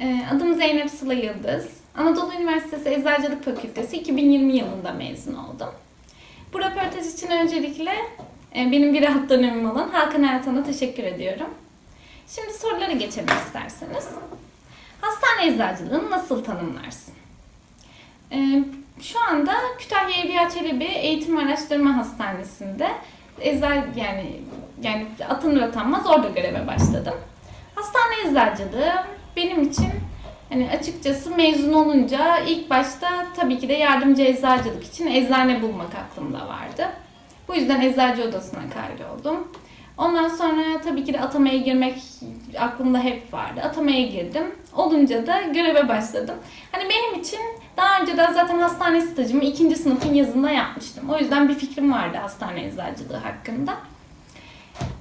Ee, Adım Zeynep Sıla Yıldız. Anadolu Üniversitesi Eczacılık Fakültesi 2020 yılında mezun oldum. Bu röportaj için öncelikle e, benim bir rahat dönemim olan Hakan Ertan'a teşekkür ediyorum. Şimdi sorulara geçelim isterseniz. Hastane eczacılığını nasıl tanımlarsın? Ee, Şu anda Kütahya Evliya Çelebi Eğitim Araştırma Hastanesi'nde ecza yani yani atanır atanmaz orada göreve başladım. Hastane eczacılığı benim için hani açıkçası mezun olunca ilk başta tabii ki de yardımcı eczacılık için eczane bulmak aklımda vardı. Bu yüzden eczacı odasına kaydoldum. Ondan sonra tabii ki de atamaya girmek aklımda hep vardı. Atamaya girdim. Olunca da göreve başladım. Hani benim için daha önceden zaten hastane stajımı ikinci sınıfın yazında yapmıştım. O yüzden bir fikrim vardı hastane eczacılığı hakkında.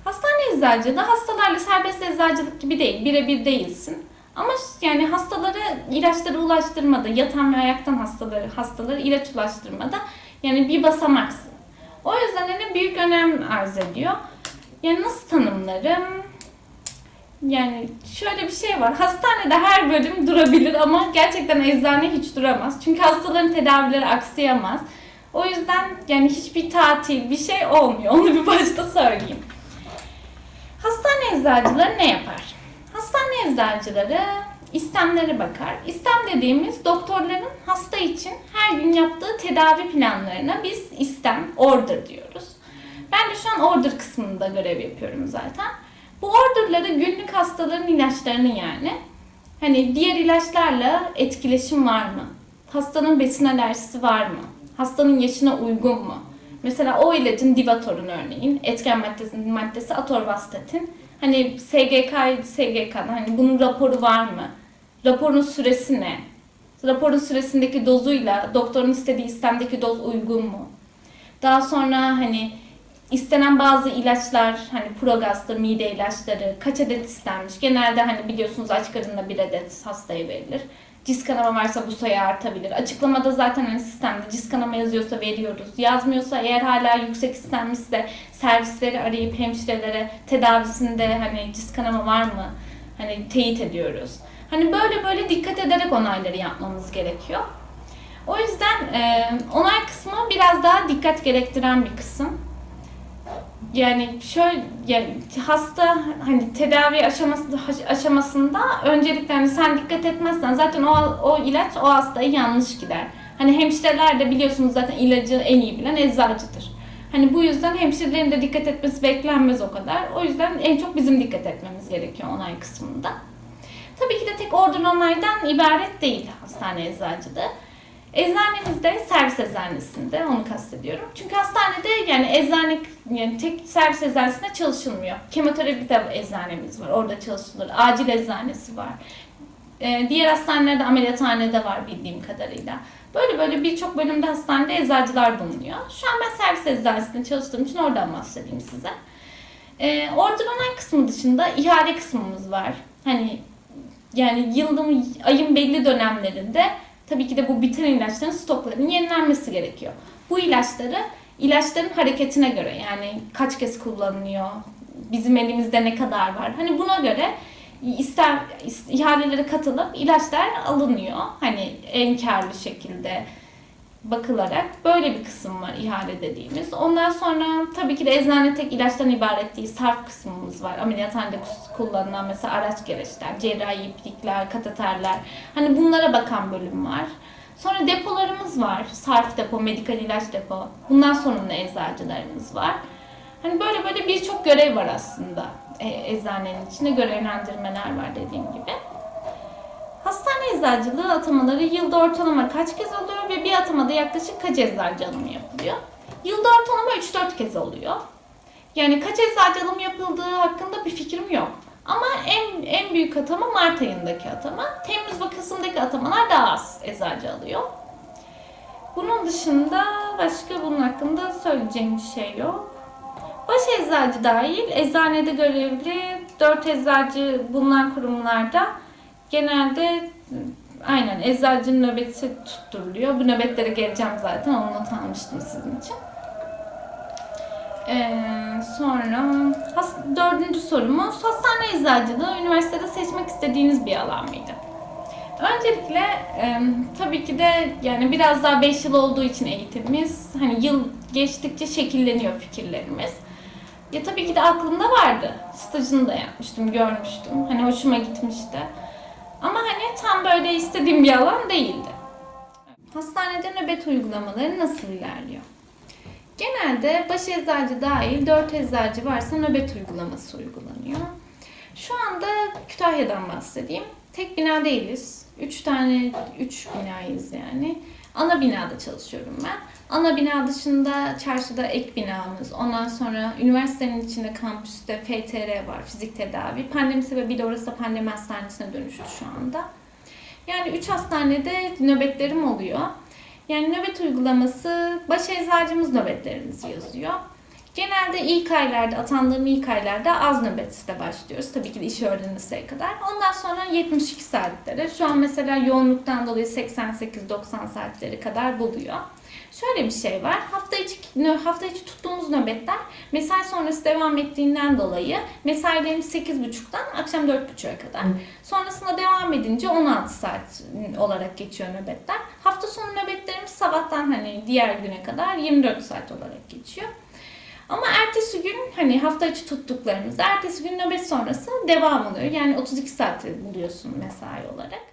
Hastane eczacılığı hastalarla serbest eczacılık gibi değil. Birebir değilsin. Ama yani hastaları ilaçları ulaştırmada, yatan ve ayaktan hastaları, hastaları ilaç ulaştırmada yani bir basamaksın. O yüzden hani büyük önem arz ediyor. Yani nasıl tanımlarım? Yani şöyle bir şey var. Hastanede her bölüm durabilir ama gerçekten eczane hiç duramaz. Çünkü hastaların tedavileri aksayamaz. O yüzden yani hiçbir tatil, bir şey olmuyor. Onu bir başta söyleyeyim. Hastane eczacıları ne yapar? Hastane eczacıları istemlere bakar. İstem dediğimiz doktorların hasta için her gün yaptığı tedavi planlarına biz istem, order diyoruz. Ben de şu an order kısmında görev yapıyorum zaten. Bu orderları günlük hastaların ilaçlarını yani hani diğer ilaçlarla etkileşim var mı? Hastanın besin alerjisi var mı? Hastanın yaşına uygun mu? Mesela o ilacın Divator'un örneğin etken maddesi, maddesi atorvastatin. Hani SGK, SGK'da hani bunun raporu var mı? Raporun süresi ne? Raporun süresindeki dozuyla doktorun istediği istemdeki doz uygun mu? Daha sonra hani istenen bazı ilaçlar hani progastır, mide ilaçları kaç adet istenmiş? Genelde hani biliyorsunuz aç karınla bir adet hastaya verilir. Cis kanama varsa bu sayı artabilir. Açıklamada zaten hani sistemde cis kanama yazıyorsa veriyoruz. Yazmıyorsa eğer hala yüksek istenmişse servisleri arayıp hemşirelere tedavisinde hani cis kanama var mı? Hani teyit ediyoruz. Hani böyle böyle dikkat ederek onayları yapmamız gerekiyor. O yüzden e, onay kısmı biraz daha dikkat gerektiren bir kısım. Yani şöyle yani hasta hani tedavi aşaması aşamasında öncelikle hani sen dikkat etmezsen zaten o o ilaç o hastaya yanlış gider. Hani hemşireler de biliyorsunuz zaten ilacı en iyi bilen eczacıdır. Hani bu yüzden hemşirelerin de dikkat etmesi beklenmez o kadar. O yüzden en çok bizim dikkat etmemiz gerekiyor onay kısmında. Tabii ki de tek order onaydan ibaret değil hastane eczacılığı. Eczanemizde servis eczanesinde onu kastediyorum. Çünkü hastanede yani eczane yani tek servis eczanesinde çalışılmıyor. Kemoterapi de eczanemiz var. Orada çalışılır. Acil eczanesi var. Ee, diğer hastanelerde ameliyathanede var bildiğim kadarıyla. Böyle böyle birçok bölümde hastanede eczacılar bulunuyor. Şu an ben servis eczanesinde çalıştığım için oradan bahsedeyim size. Ee, order onay kısmı dışında ihale kısmımız var. Hani yani yılın, ayın belli dönemlerinde tabii ki de bu biten ilaçların stoklarının yenilenmesi gerekiyor. Bu ilaçları ilaçların hareketine göre yani kaç kez kullanılıyor, bizim elimizde ne kadar var. Hani buna göre ister ihalelere katılıp ilaçlar alınıyor. Hani en karlı şekilde bakılarak böyle bir kısım var ihale dediğimiz. Ondan sonra tabii ki de eczane tek ilaçtan ibaret değil. Sarf kısmımız var. Ameliyathanede kullanılan mesela araç gereçler, cerrahi iplikler, kateterler. Hani bunlara bakan bölüm var. Sonra depolarımız var. Sarf depo, medikal ilaç depo. Bundan sonra eczacılarımız var. Hani böyle böyle birçok görev var aslında. E, eczanenin içinde görevlendirmeler var dediğim gibi. Hastane eczacılığı atamaları yılda ortalama kaç kez oluyor ve bir atamada yaklaşık kaç eczacı alımı yapılıyor? Yılda ortalama 3-4 kez oluyor. Yani kaç eczacı alımı yapıldığı hakkında bir fikrim yok. Ama en en büyük atama Mart ayındaki atama. Temmuz ve Kasım'daki atamalar daha az eczacı alıyor. Bunun dışında başka bunun hakkında söyleyeceğim bir şey yok. Baş eczacı dahil eczanede görevli 4 eczacı bulunan kurumlarda genelde aynen eczacının nöbeti tutturuluyor. Bu nöbetlere geleceğim zaten. Onu not almıştım sizin için. Ee, sonra has, dördüncü sorumuz hastane eczacılığı üniversitede seçmek istediğiniz bir alan mıydı? Öncelikle e, tabii ki de yani biraz daha 5 yıl olduğu için eğitimimiz hani yıl geçtikçe şekilleniyor fikirlerimiz. Ya tabii ki de aklımda vardı. Stajını da yapmıştım, görmüştüm. Hani hoşuma gitmişti. Tam böyle istediğim bir alan değildi. Hastanede nöbet uygulamaları nasıl ilerliyor? Genelde baş eczacı dahil 4 eczacı varsa nöbet uygulaması uygulanıyor. Şu anda Kütahya'dan bahsedeyim. Tek bina değiliz. 3 tane, 3 binayız yani. Ana binada çalışıyorum ben. Ana bina dışında çarşıda ek binamız, ondan sonra üniversitenin içinde kampüste FTR var, fizik tedavi. Pandemi sebebiyle orası da pandemi hastanesine dönüştü şu anda. Yani 3 hastanede nöbetlerim oluyor. Yani nöbet uygulaması, baş eczacımız nöbetlerimizi yazıyor. Genelde ilk aylarda, atandığım ilk aylarda az nöbette başlıyoruz. Tabii ki de işi öğrenirseye kadar. Ondan sonra 72 saatlere, şu an mesela yoğunluktan dolayı 88-90 saatleri kadar buluyor. Şöyle bir şey var. Hafta içi, hafta içi tuttuğumuz nöbetler mesai sonrası devam ettiğinden dolayı mesailerimiz 8.30'dan akşam 4.30'a kadar. Sonrasında devam edince 16 saat olarak geçiyor nöbetler. Hafta sonu nöbetlerimiz sabahtan hani diğer güne kadar 24 saat olarak geçiyor. Ama ertesi gün hani hafta içi tuttuklarımızda ertesi gün nöbet sonrası devam oluyor. Yani 32 saati buluyorsun mesai olarak.